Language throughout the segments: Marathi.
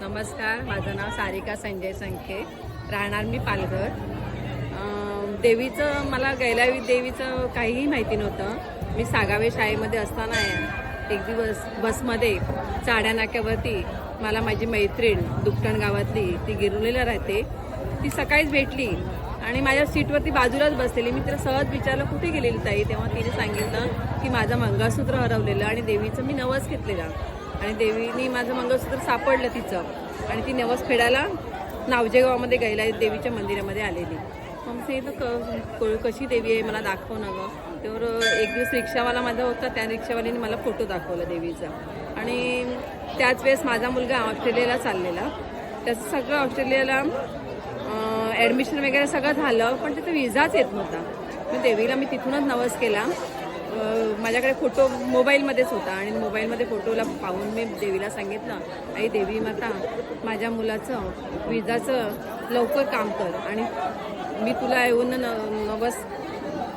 नमस्कार माझं नाव सारिका संजय संखे. राहणार मी पालघर. देवीचं मला गैलावी देवीचं काहीही माहिती नव्हतं. मी सागावे शाळेमध्ये असताना एक दिवस बसमध्ये चाड्या नाक्यावरती मला माझी मैत्रीण दुपटण गावातली ती गिरवलेला राहते. ती सकाळीच भेटली आणि माझ्या सीटवरती बाजूलाच बसलेली. मी तिला सहज विचारलं कुठे गेलेली ताई? तेव्हा तिने सांगितलं की माझं मंगळसूत्र हरवलेलं आणि देवीचं मी नवस घेतलेलं. आणि देवीने माझं मंगळसूत्र सापडलं तिचं. आणि ती नवस फेडायला नावजेगावामध्ये गेला देवीच्या मंदिरामध्ये आलेली. मग ते तर क- कशी देवी आहे मला दाखव ना गं. तर एक दिवस रिक्षावाला माझा होता त्या रिक्षावाल्याने मला फोटो दाखवला देवीचा. आणि त्याच वेळेस माझा मुलगा ऑस्ट्रेलियाला चाललेला. त्याचं सगळं ऑस्ट्रेलियाला ॲडमिशन वगैरे सगळं झालं पण तिथं विजाच येत नव्हता. मग देवीला मी तिथूनच नवस केला. माझ्याकडे फोटो मोबाईलमध्येच होता आणि मोबाईलमध्ये फोटोला पाहून मी देवीला सांगितलं आई देवी माता माझ्या मुलाचं विजाचं लवकर काम कर आणि मी तुला येऊन न नवस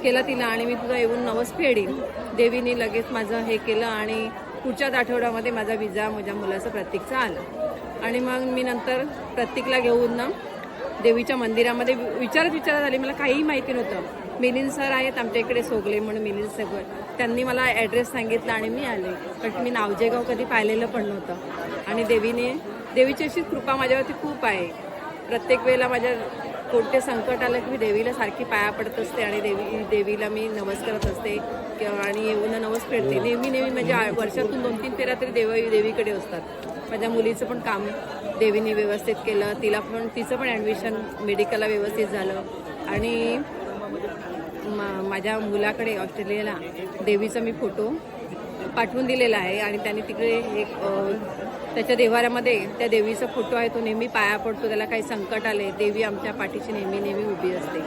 केला तिला आणि मी तुला येऊन नवस फेडीन. देवीने लगेच माझं हे केलं आणि पुढच्याच आठवड्यामध्ये माझा विजा माझ्या मुलाचं प्रतीकचा आला. आणि मग मी नंतर प्रतीकला घेऊन ना देवीच्या मंदिरामध्ये विचारत विचारत आली. मला काहीही माहिती नव्हतं. मिलिंद सर आहेत आमच्या इकडे सोगले म्हणून मिलिंद सर त्यांनी मला ॲड्रेस सांगितला आणि मी आले. कारण मी नावजेगाव कधी पाहिलेलं पण नव्हतं. आणि देवीने देवीची अशी कृपा माझ्यावरती खूप आहे. प्रत्येक वेळेला माझ्या कोणते संकट आलं की मी देवीला सारखी पाया पडत असते आणि देवी देवीला मी नवस करत असते. किंवा आणि येऊन नवस फेडते. नेहमी नेहमी माझ्या वर्षातून दोन तीन तेरा तरी देव देवीकडे असतात. माझ्या मुलीचं पण काम देवीने व्यवस्थित केलं. तिला पण तिचं पण ॲडमिशन मेडिकलला व्यवस्थित झालं. आणि मा- माझ्या मुलाकडे ऑस्ट्रेलियाला देवीचा मी फोटो पाठवून दिलेला आहे आणि त्याने तिकडे एक त्याच्या देवाऱ्यामध्ये त्या देवीचा फोटो आहे तो नेहमी पाया पडतो त्याला काही संकट आले देवी आमच्या पाठीशी नेहमी नेहमी उभी असते.